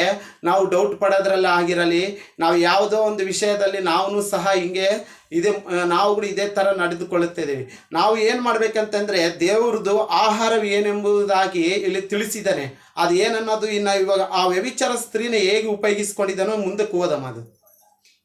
ನಾವು ಡೌಟ್ ಪಡೋದ್ರಲ್ಲ ಆಗಿರಲಿ, ನಾವು ಯಾವುದೋ ಒಂದು ವಿಷಯದಲ್ಲಿ ನಾವು ಸಹ ಹಿಂಗೆ ಇದೇ, ನಾವು ಕೂಡ ಇದೇ ಥರ ನಡೆದುಕೊಳ್ಳುತ್ತೇವೆ ನಾವು ಏನು ಮಾಡಬೇಕಂತಂದರೆ ದೇವರದು ಆಹಾರ ಏನೆಂಬುದಾಗಿ ಇಲ್ಲಿ ತಿಳಿಸಿದ್ದಾನೆ. ಅದು ಏನನ್ನೋದು ಇನ್ನು ಇವಾಗ ಆ ವ್ಯವಿಚಾರ ಸ್ತ್ರೀನ ಹೇಗೆ ಉಪಯೋಗಿಸ್ಕೊಂಡಿದ್ದಾನೋ ಮುಂದಕ್ಕೆ ಹೋದಮ್ಮ ಅದು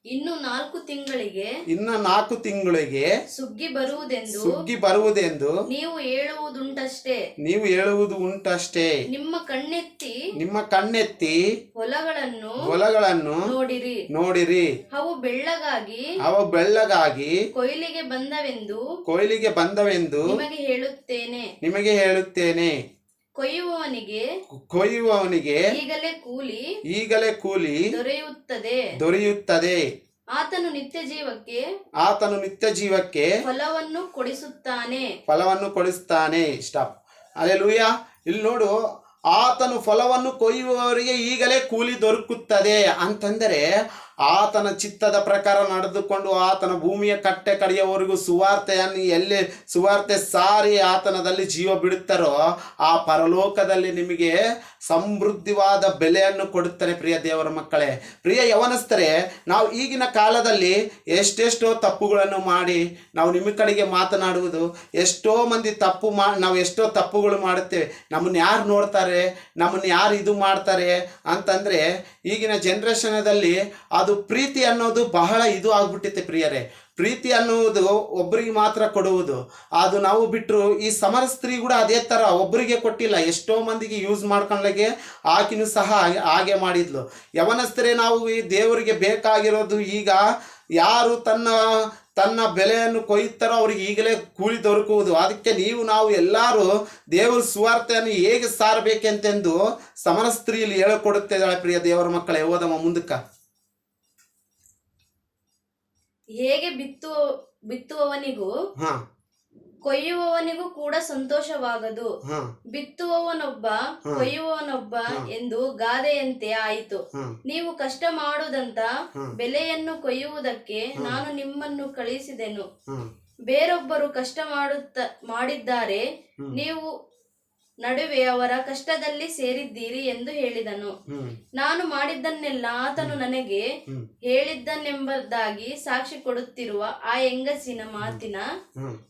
ಇನ್ನು ನಾಲ್ಕು ತಿಂಗಳಿಗೆ ಇನ್ನು ನಾಲ್ಕು ತಿಂಗಳಿಗೆ ಸುಗ್ಗಿ ಬರುವುದೆಂದು ಸುಗ್ಗಿ ಬರುವುದೆಂದು ನೀವು ಹೇಳುವುದುಂಟಷ್ಟೇ. ನೀವು ಹೇಳುವುದು ಉಂಟಷ್ಟೇ. ನಿಮ್ಮ ಕಣ್ಣೆತ್ತಿ ನಿಮ್ಮ ಕಣ್ಣೆತ್ತಿ ಹೊಲಗಳನ್ನು ಹೊಲಗಳನ್ನು ನೋಡಿರಿ. ನೋಡಿರಿ. ಅವು ಬೆಳ್ಳಗಾಗಿ ಅವು ಬೆಳ್ಳಗಾಗಿ ಕೊಯ್ಲಿಗೆ ಬಂದವೆಂದು ಕೊಯ್ಲಿಗೆ ಬಂದವೆಂದು ನಿಮಗೆ ಹೇಳುತ್ತೇನೆ. ನಿಮಗೆ ಹೇಳುತ್ತೇನೆ. ಕೊಯ್ಯುವವನಿಗೆ ಕೊಯ್ಯುವವನಿಗೆ ಈಗಲೇ ಕೂಲಿ ಈಗಲೇ ಕೂಲಿ ದೊರೆಯುತ್ತದೆ. ದೊರೆಯುತ್ತದೆ. ಆತನು ನಿತ್ಯ ಜೀವಕ್ಕೆ ಆತನು ನಿತ್ಯ ಜೀವಕ್ಕೆ ಫಲವನ್ನು ಕೊಡಿಸುತ್ತಾನೆ. ಫಲವನ್ನು ಕೊಡಿಸುತ್ತಾನೆ ಸ್ಟಾಪ್ ಲೂಯ ಇಲ್ಲಿ ನೋಡು ಆತನು ಫಲವನ್ನು ಕೊಯ್ಯುವವರಿಗೆ ಈಗಲೇ ಕೂಲಿ ದೊರಕುತ್ತದೆ. ಅಂತಂದರೆ ಆತನ ಚಿತ್ತದ ಪ್ರಕಾರ ನಡೆದುಕೊಂಡು ಆತನ ಭೂಮಿಯ ಕಟ್ಟೆ ಕಡೆಯವರೆಗೂ ಸುವಾರ್ತೆಯನ್ನು ಎಲ್ಲಿ ಸುವಾರ್ತೆ ಸಾರಿ ಆತನದಲ್ಲಿ ಜೀವ ಬಿಡುತ್ತಾರೋ ಆ ಪರಲೋಕದಲ್ಲಿ ನಿಮಗೆ ಸಮೃದ್ಧಿವಾದ ಬೆಲೆಯನ್ನು ಕೊಡುತ್ತಾರೆ ಪ್ರಿಯ ದೇವರ ಮಕ್ಕಳೇ. ಪ್ರಿಯ ಯವನಸ್ಥರೇ, ನಾವು ಈಗಿನ ಕಾಲದಲ್ಲಿ ಎಷ್ಟೆಷ್ಟೋ ತಪ್ಪುಗಳನ್ನು ಮಾಡಿ ನಾವು ನಿಮ್ಮ ಕಡೆಗೆ ಮಾತನಾಡುವುದು, ಎಷ್ಟೋ ಮಂದಿ ತಪ್ಪು ಮಾ, ನಾವು ಎಷ್ಟೋ ತಪ್ಪುಗಳು ಮಾಡುತ್ತೇವೆ. ನಮ್ಮನ್ನು ಯಾರು ನೋಡ್ತಾರೆ, ನಮ್ಮನ್ನು ಯಾರು ಇದು ಮಾಡ್ತಾರೆ ಅಂತಂದರೆ ಈಗಿನ ಜನ್ರೇಷನದಲ್ಲಿ ಅದು ಪ್ರೀತಿ ಅನ್ನೋದು ಬಹಳ ಇದು ಆಗ್ಬಿಟ್ಟಿದೆ ಪ್ರಿಯರೇ. ಪ್ರೀತಿ ಅನ್ನುವುದು ಒಬ್ಬರಿಗೆ ಮಾತ್ರ ಕೊಡುವುದು. ಅದು ನಾವು ಬಿಟ್ಟರು ಈ ಸಮರ ಸ್ತ್ರೀ ಕೂಡ ಅದೇ ಥರ ಒಬ್ಬರಿಗೆ ಕೊಟ್ಟಿಲ್ಲ. ಎಷ್ಟೋ ಮಂದಿಗೆ ಯೂಸ್ ಮಾಡ್ಕೊಂಡ್ಲಾಗೆ ಆಕಿನೂ ಸಹ ಹಾಗೆ- ಮಾಡಿದ್ಲು. ಯವನಸ್ತ್ರೇ ನಾವು ಈ ದೇವರಿಗೆ ಬೇಕಾಗಿರೋದು ಈಗ ಯಾರು ತನ್ನ ತನ್ನ ಬೆಲೆಯನ್ನು ಕೊಯ್ತಾರೋ ಅವ್ರಿಗೆ ಈಗಲೇ ಕೂಲಿ ದೊರಕುವುದು. ಅದಕ್ಕೆ ನೀವು, ನಾವು ಎಲ್ಲರೂ ದೇವರ ಸುವಾರ್ತೆಯನ್ನು ಹೇಗೆ ಸಾರಬೇಕೆಂತೆಂದು ಸಮರ ಸ್ತ್ರೀಯಲ್ಲಿ ಹೇಳಿಕೊಡುತ್ತಿದ್ದಾಳೆ ಪ್ರಿಯ ದೇವರ ಮಕ್ಕಳೇ. ಓದಮ್ಮ ಮುಂದಕ್ಕೆ. ಹೇಗೆ ಬಿತ್ತುವ ಬಿತ್ತುವವನಿಗೂ ಹಾ. ಕೊಯ್ಯುವವನಿಗೂ ಕೂಡ ಸಂತೋಷವಾಗದು. ಹಾ. ಬಿತ್ತುವವನೊಬ್ಬ ಕೊಯ್ಯುವವನೊಬ್ಬ ಎಂದು ಗಾದೆಯಂತೆ ಆಯಿತು. ಹಾ. ನೀವು ಕಷ್ಟ ಮಾಡುವುದಂತ ಬೆಲೆಯನ್ನು ಕೊಯ್ಯುವುದಕ್ಕೆ ನಾನು ನಿಮ್ಮನ್ನು ಕಳಿಸಿದೆನು. ಹಾ. ಬೇರೊಬ್ಬರು ಕಷ್ಟ ಮಾಡುತ್ತ ಮಾಡಿದ್ದಾರೆ. ನೀವು ನಡುವೆ ಅವರ ಕಷ್ಟದಲ್ಲಿ ಸೇರಿದ್ದೀರಿ ಎಂದು ಹೇಳಿದನು. ನಾನು ಮಾಡಿದ್ದನ್ನೆಲ್ಲ ಆತನು ನನಗೆ ಹೇಳಿದ್ದನ್ನೆಂಬುದಾಗಿ ಹೇಳಿದ್ದನೆಂಬುದಾಗಿ ಸಾಕ್ಷಿ ಕೊಡುತ್ತಿರುವ ಆ ಹೆಂಗಸಿನ ಮಾತಿನ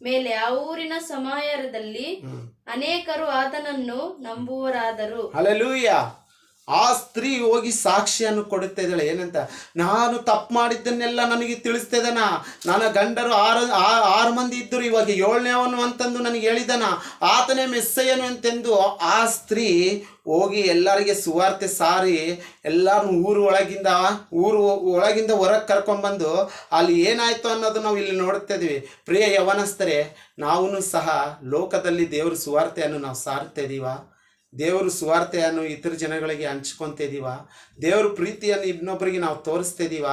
ಮೇಲೆ ಆ ಊರಿನ ಸಮಾಯರದಲ್ಲಿ ಅನೇಕರು ಆತನನ್ನು ನಂಬುವರಾದರು ಆ ಸ್ತ್ರೀ ಹೋಗಿ ಸಾಕ್ಷಿಯನ್ನು ಕೊಡುತ್ತಾ ಇದ್ದಾಳೆ. ಏನಂತ? ನಾನು ತಪ್ಪು ಮಾಡಿದ್ದನ್ನೆಲ್ಲ ನನಗೆ ತಿಳಿಸ್ತಾ ಇದ್ದಾನ ನನ್ನ ಗಂಡರು ಆರು ಆರು ಮಂದಿ ಇದ್ದರು. ಇವಾಗ ಏಳನೇವನು ಅಂತಂದು ನನಗೆ ಹೇಳಿದನ? ಆತನೇ ಮೆಸ್ಸಯ್ಯನು ಅಂತೆಂದು ಆ ಸ್ತ್ರೀ ಹೋಗಿ ಎಲ್ಲರಿಗೆ ಸುವಾರ್ತೆ ಸಾರಿ ಎಲ್ಲರೂ ಊರು ಒಳಗಿಂದ ಊರು ಒಳಗಿಂದ ಹೊರಗೆ ಕರ್ಕೊಂಡ್ಬಂದು ಅಲ್ಲಿ ಏನಾಯಿತು ಅನ್ನೋದು ನಾವು ಇಲ್ಲಿ ನೋಡ್ತಾ ಇದೀವಿ ಪ್ರಿಯ ಯವನಸ್ಥರೇ ನಾವು ಸಹ ಲೋಕದಲ್ಲಿ ದೇವರ ಸುವಾರ್ತೆಯನ್ನು ನಾವು ಸಾರ್ತಾ ದೇವರು ಸುವಾರ್ತೆಯನ್ನು ಇತರ ಜನಗಳಿಗೆ ಹಂಚ್ಕೊತ ಇದೀವ ದೇವ್ರ ಪ್ರೀತಿಯನ್ನು ಇನ್ನೊಬ್ಬರಿಗೆ ನಾವು ತೋರಿಸ್ತಿದ್ದೀವ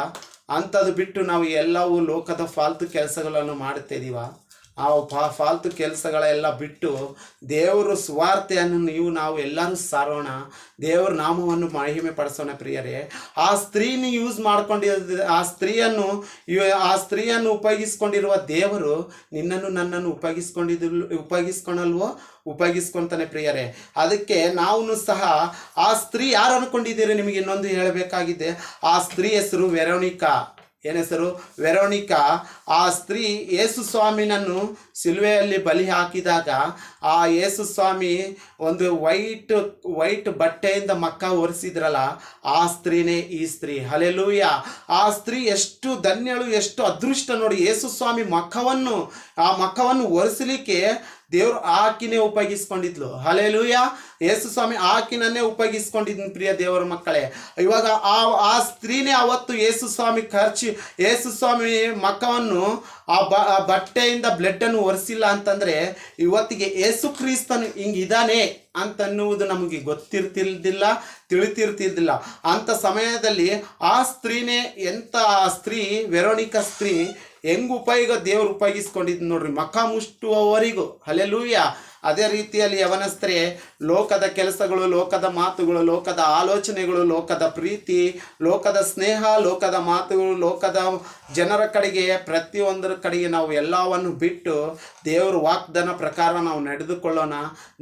ಅಂಥದ್ದು ಬಿಟ್ಟು ನಾವು ಎಲ್ಲವೂ ಲೋಕದ ಫಾಲ್ತು ಕೆಲಸಗಳನ್ನು ಮಾಡ್ತಾ ಇದೀವ ಆ ಪಾ ಫಾಲ್ತು ಕೆಲಸಗಳೆಲ್ಲ ಬಿಟ್ಟು ದೇವರು ಸ್ವಾರ್ಥೆಯನ್ನು ನೀವು ನಾವು ಎಲ್ಲರೂ ಸಾರೋಣ. ದೇವರ ನಾಮವನ್ನು ಮಹಿಮೆ ಪಡಿಸೋಣ ಪ್ರಿಯರೇ. ಆ ಸ್ತ್ರೀನ ಯೂಸ್ ಮಾಡ್ಕೊಂಡಿರೋ ಆ ಸ್ತ್ರೀಯನ್ನು ಆ ಸ್ತ್ರೀಯನ್ನು ಉಪಯೋಗಿಸ್ಕೊಂಡಿರುವ ದೇವರು ನಿನ್ನನ್ನು ನನ್ನನ್ನು ಉಪಯೋಗಿಸ್ಕೊಂಡಿದ್ ಉಪಯೋಗಿಸ್ಕೊಳಲ್ವೋ? ಉಪಯೋಗಿಸ್ಕೊಂತಾನೆ ಪ್ರಿಯರೇ. ಅದಕ್ಕೆ ನಾವು ಸಹ ಆ ಸ್ತ್ರೀ ಯಾರು ಅನ್ಕೊಂಡಿದ್ದೀರಿ ನಿಮಗೆ ಇನ್ನೊಂದು ಹೇಳಬೇಕಾಗಿದೆ? ಆ ಸ್ತ್ರೀ ಹೆಸರು ವೆರೋನಿಕಾ. ಏನ ಹೆಸರು ವೆರೋನಿಕಾ, ಆ ಸ್ತ್ರೀ ಯೇಸು ಸ್ವಾಮಿನನ್ನು ಸಿಲುವೆಯಲ್ಲಿ ಬಲಿ ಹಾಕಿದಾಗ ಆ ಯೇಸು ಸ್ವಾಮಿ ಒಂದು ವೈಟ್ ವೈಟ್ ಬಟ್ಟೆಯಿಂದ ಮಕ್ಕ ಒರೆಸಿದ್ರಲ್ಲ, ಆ ಸ್ತ್ರೀನೇ ಈ ಸ್ತ್ರೀ. ಹಲೆಲೂಯ ಆ ಸ್ತ್ರೀ ಎಷ್ಟು ಧನ್ಯಳು, ಎಷ್ಟು ಅದೃಷ್ಟ ನೋಡಿ ಯೇಸು ಸ್ವಾಮಿ ಮಖವನ್ನು ಆ ಮಖವನ್ನು ಒರೆಸಲಿಕ್ಕೆ ದೇವರು ಆಕಿನೇ ಉಪಯೋಗಿಸ್ಕೊಂಡಿದ್ಲು. ಹಲೇಲೂಯ ಯೇಸು ಸ್ವಾಮಿ ಆಕಿನನ್ನೇ ಉಪಯೋಗಿಸ್ಕೊಂಡಿದ್ನು ಪ್ರಿಯ ದೇವರ ಮಕ್ಕಳೇ. ಇವಾಗ ಆ ಆ ಸ್ತ್ರೀನೇ ಅವತ್ತು ಯೇಸು ಸ್ವಾಮಿ ಖರ್ಚು ಯೇಸು ಸ್ವಾಮಿ ಮಖವನ್ನು ಆ ಬ ಬಟ್ಟೆಯಿಂದ ಬ್ಲಡ್ಡನ್ನು ಒರೆಸಿಲ್ಲ ಅಂತಂದರೆ ಇವತ್ತಿಗೆ ಯೇಸು ಕ್ರಿಸ್ತನು ಹಿಂಗಿದ್ದಾನೆ ಅಂತನ್ನುವುದು ನಮಗೆ ಗೊತ್ತಿರ್ತಿರ್ದಿಲ್ಲ ತಿಳಿತಿರ್ತಿರ್ದಿಲ್ಲ. ಅಂಥ ಸಮಯದಲ್ಲಿ ಆ ಸ್ತ್ರೀನೇ ಎಂಥ ಸ್ತ್ರೀ, ವೆರೋನಿಕಾ ಸ್ತ್ರೀ ಹೆಂಗ್ ಉಪಯೋಗ ದೇವ್ರು ಉಪಯೋಗಿಸ್ಕೊಂಡಿದ್ ನೋಡ್ರಿ ಮಖ ಮುಷ್ಟುವವರಿಗೂ ಅಲ್ಲೆಲ್ಲೂಯ್ಯ ಅದೇ ರೀತಿಯಲ್ಲಿ ಯವನಸ್ತ್ರೆ, ಲೋಕದ ಕೆಲಸಗಳು, ಲೋಕದ ಮಾತುಗಳು, ಲೋಕದ ಆಲೋಚನೆಗಳು, ಲೋಕದ ಪ್ರೀತಿ, ಲೋಕದ ಸ್ನೇಹ, ಲೋಕದ ಮಾತುಗಳು, ಲೋಕದ ಜನರ ಕಡೆಗೆ, ಪ್ರತಿಯೊಂದರ ಕಡೆಗೆ ನಾವು ಎಲ್ಲವನ್ನು ಬಿಟ್ಟು ದೇವರು ವಾಗ್ದಾನ ಪ್ರಕಾರ ನಾವು ನಡೆದುಕೊಳ್ಳೋಣ.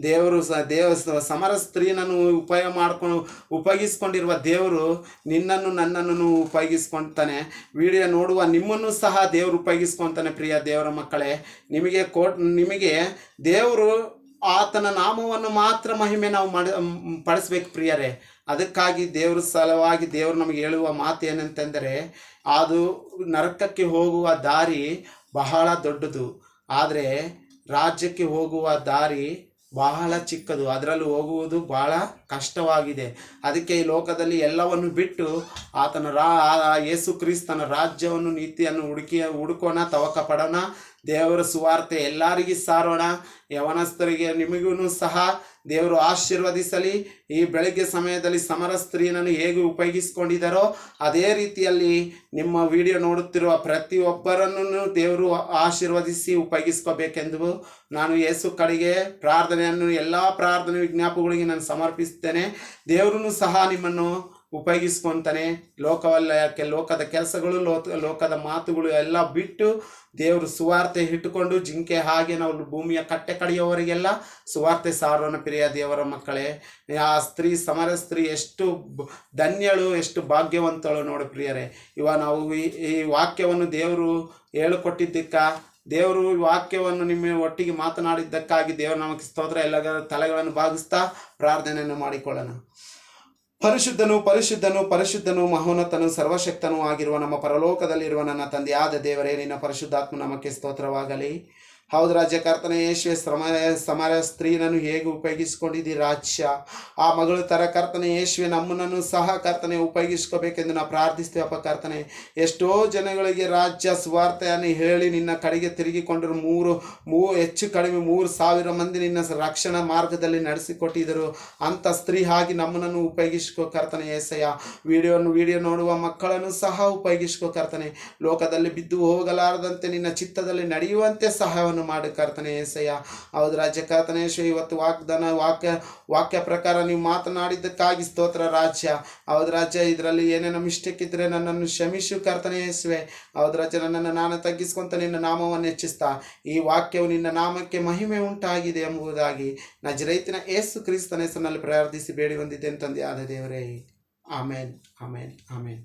ದೇವರು ಸ, ದೇವ ಸಮರ ಸ್ತ್ರೀನನ್ನು ಉಪಯೋಗ ಮಾಡ್ಕೊಂಡು, ಉಪಯೋಗಿಸ್ಕೊಂಡಿರುವ ದೇವರು ನಿನ್ನನ್ನು ನನ್ನನ್ನು ಉಪಯೋಗಿಸ್ಕೊಳ್ತಾನೆ ವಿಡಿಯೋ ನೋಡುವ ನಿಮ್ಮನ್ನು ಸಹ ದೇವರು ಉಪಯೋಗಿಸ್ಕೊತಾನೆ ಪ್ರಿಯ ದೇವರ ಮಕ್ಕಳೇ. ನಿಮಗೆ ಕೋಟ್, ನಿಮಗೆ ದೇವರು ಆತನ ನಾಮವನ್ನು ಮಾತ್ರ ಮಹಿಮೆ ನಾವು ಮಾಡಿ, ಪಡಿಸ್ಬೇಕು ಪ್ರಿಯರೇ. ಅದಕ್ಕಾಗಿ ದೇವ್ರ ಸಲುವಾಗಿ ದೇವರು ನಮಗೆ ಹೇಳುವ ಮಾತು ಏನಂತಂದರೆ ಅದು ನರಕಕ್ಕೆ ಹೋಗುವ ದಾರಿ ಬಹಳ ದೊಡ್ಡದು. ಆದರೆ ರಾಜ್ಯಕ್ಕೆ ಹೋಗುವ ದಾರಿ ಬಹಳ ಚಿಕ್ಕದು. ಅದರಲ್ಲಿ ಹೋಗುವುದು ಬಹಳ ಕಷ್ಟವಾಗಿದೆ. ಅದಕ್ಕೆ ಈ ಲೋಕದಲ್ಲಿ ಎಲ್ಲವನ್ನು ಬಿಟ್ಟು ಆತನ ರಾ ಯೇಸು ಕ್ರಿಸ್ತನ ರಾಜ್ಯವನ್ನು, ನೀತಿಯನ್ನು ಹುಡುಕಿ, ಹುಡುಕೋಣ ತವಕ ಪಡೋಣ ದೇವರ ಸುವಾರ್ತೆ ಎಲ್ಲರಿಗೂ ಸಾರೋಣ. ಯವನಸ್ಥರಿಗೆ ನಿಮಗೂ ಸಹ ದೇವರು ಆಶೀರ್ವದಿಸಲಿ. ಈ ಬೆಳಗ್ಗೆ ಸಮಯದಲ್ಲಿ ಸಮರ ಸ್ತ್ರೀಯನ್ನು ಹೇಗೆ ಉಪಯೋಗಿಸ್ಕೊಂಡಿದ್ದಾರೋ ಅದೇ ರೀತಿಯಲ್ಲಿ ನಿಮ್ಮ ವಿಡಿಯೋ ನೋಡುತ್ತಿರುವ ಪ್ರತಿಯೊಬ್ಬರನ್ನು ದೇವರು ಆಶೀರ್ವದಿಸಿ ಉಪಯೋಗಿಸ್ಕೋಬೇಕೆಂದು ನಾನು ಯೇಸು ಕಡೆಗೆ ಪ್ರಾರ್ಥನೆಯನ್ನು, ಎಲ್ಲ ಪ್ರಾರ್ಥನೆ ವಿಜ್ಞಾಪಗಳಿಗೆ ನಾನು ಸಮರ್ಪಿಸ್ತೇನೆ. ದೇವರನ್ನು ಸಹ ನಿಮ್ಮನ್ನು ಉಪಯೋಗಿಸ್ಕೊತಾನೆ. ಲೋಕವಲ್ಲ ಲೋಕದ ಕೆಲಸಗಳು, ಲೋಕ, ಲೋಕದ ಮಾತುಗಳು ಎಲ್ಲ ಬಿಟ್ಟು ದೇವರು ಸುವಾರ್ತೆ ಇಟ್ಟುಕೊಂಡು ಜಿಂಕೆ ಹಾಗೆ ನಾವು ಭೂಮಿಯ ಕಟ್ಟೆ ಕಡೆಯವರೆಗೆಲ್ಲ ಸುವಾರ್ತೆ ಸಾರೋಣ ಪ್ರಿಯ ದೇವರ ಮಕ್ಕಳೇ. ಆ ಸ್ತ್ರೀ ಸಮರ ಸ್ತ್ರೀ ಎಷ್ಟು ಧನ್ಯಳು, ಎಷ್ಟು ಭಾಗ್ಯವಂತಳು ನೋಡು ಪ್ರಿಯರೇ. ಇವ ನಾವು ಈ ವಾಕ್ಯವನ್ನು ದೇವರು ಹೇಳಿಕೊಟ್ಟಿದ್ದಕ್ಕ. ದೇವರು ವಾಕ್ಯವನ್ನು ನಿಮ್ಮ ಒಟ್ಟಿಗೆ ಮಾತನಾಡಿದ್ದಕ್ಕಾಗಿ ದೇವರು ನಮಗೆ ಸ್ತೋತ್ರ ಎಲ್ಲ ತಲೆಗಳನ್ನು ಭಾಗಿಸ್ತಾ ಪ್ರಾರ್ಥನೆಯನ್ನು ಮಾಡಿಕೊಳ್ಳೋಣ. ಪರಿಶುದ್ಧನು ಪರಿಶುದ್ಧನು ಪರಿಶುದ್ಧನು, ಮಹೋನ್ನತನು, ಸರ್ವಶಕ್ತನೂ ಆಗಿರುವ ನಮ್ಮ ಪರಲೋಕದಲ್ಲಿರುವ ನನ್ನ ತಂದೆಯಾದ ದೇವರೇ, ನಿನ್ನ ಪರಿಶುದ್ಧಾತ್ಮ ನಮಗೆ ಸ್ತೋತ್ರವಾಗಲಿ. ಹೌದು ರಾಜ್ಯ ಕರ್ತನ ಯೇಸುವೆ ಸಮ ಸಮರ ಸ್ತ್ರೀನನ್ನು ಹೇಗೆ ಉಪಯೋಗಿಸ್ಕೊಂಡಿದ್ದೀರಿ ರಾಜ್ಯ? ಆ ಮಗಳು ತರ ಕರ್ತನೆ ಯೇಸುವೆ, ನಮ್ಮನ್ನು ಸಹ ಕರ್ತನೆ ಉಪಯೋಗಿಸ್ಕೋಬೇಕೆಂದು ನಾವು ಪ್ರಾರ್ಥಿಸ್ತೇವಪ್ಪ ಕರ್ತನೆ, ಎಷ್ಟೋ ಜನಗಳಿಗೆ ರಾಜ್ಯ ಸ್ವಾರ್ಥೆಯನ್ನು ಹೇಳಿ ನಿನ್ನ ಕಡೆಗೆ ತಿರುಗಿಕೊಂಡರು. ಮೂರು, ಮೂ, ಹೆಚ್ಚು ಕಡಿಮೆ ಮೂರು ಸಾವಿರ ಮಂದಿ ನಿನ್ನ ರಕ್ಷಣಾ ಮಾರ್ಗದಲ್ಲಿ ನಡೆಸಿಕೊಟ್ಟಿದ್ದರು. ಅಂಥ ಸ್ತ್ರೀ ಹಾಗೆ ನಮ್ಮನ್ನು ಉಪಯೋಗಿಸ್ಕೋ ಕರ್ತನೆ ಏಸಯ್ಯ. ವಿಡಿಯೋನು, ವಿಡಿಯೋ ನೋಡುವ ಮಕ್ಕಳನ್ನು ಸಹ ಉಪಯೋಗಿಸ್ಕೋ ಕರ್ತನೆ. ಲೋಕದಲ್ಲಿ ಬಿದ್ದು ಹೋಗಲಾರದಂತೆ ನಿನ್ನ ಚಿತ್ತದಲ್ಲಿ ನಡೆಯುವಂತೆ ಸಹಾಯವನ್ನು ಮಾಡು ಕರ್ತನೆ ಏಸಯ್ಯ. ಹೌದು ರಾಜ್ಯ ಕರ್ತನೆ ಇವತ್ತು ವಾಗ್ದಾನ, ವಾಕ್ಯ ವಾಕ್ಯ ಪ್ರಕಾರ ನೀವು ಮಾತನಾಡಿದ್ದಕ್ಕಾಗಿ ಸ್ತೋತ್ರ ರಾಜ್ಯ. ಹೌದು ರಾಜ್ಯ, ಇದರಲ್ಲಿ ಏನೇನೋ ಮಿಸ್ಟೇಕ್ ಇದ್ರೆ ನನ್ನನ್ನು ಕ್ಷಮಿಸು ಕರ್ತನೆ ಏಸುವೆ. ಹೌದು ರಾಜ್ಯ, ನನ್ನನ್ನು ನಾನು ತಗ್ಗಿಸ್ಕೊಂತ ನಿನ್ನ ನಾಮವನ್ನು ಹೆಚ್ಚಿಸ್ತಾ. ಈ ವಾಕ್ಯವು ನಿನ್ನ ನಾಮಕ್ಕೆ ಮಹಿಮೆ ಉಂಟಾಗಿದೆ ಎಂಬುದಾಗಿ ನಜರೈತಿನ ಏಸು ಕ್ರಿಸ್ತನ ಹೆಸರಿನಲ್ಲಿ ಪ್ರಾರ್ಥಿಸಿ ಬೇಡಿ ಹೊಂದಿದೆ ಅಂತಂದೆ ಆದ ದೇವರೇ. ಆಮೇನ್ ಆಮೇನ್ ಆಮೇನ್.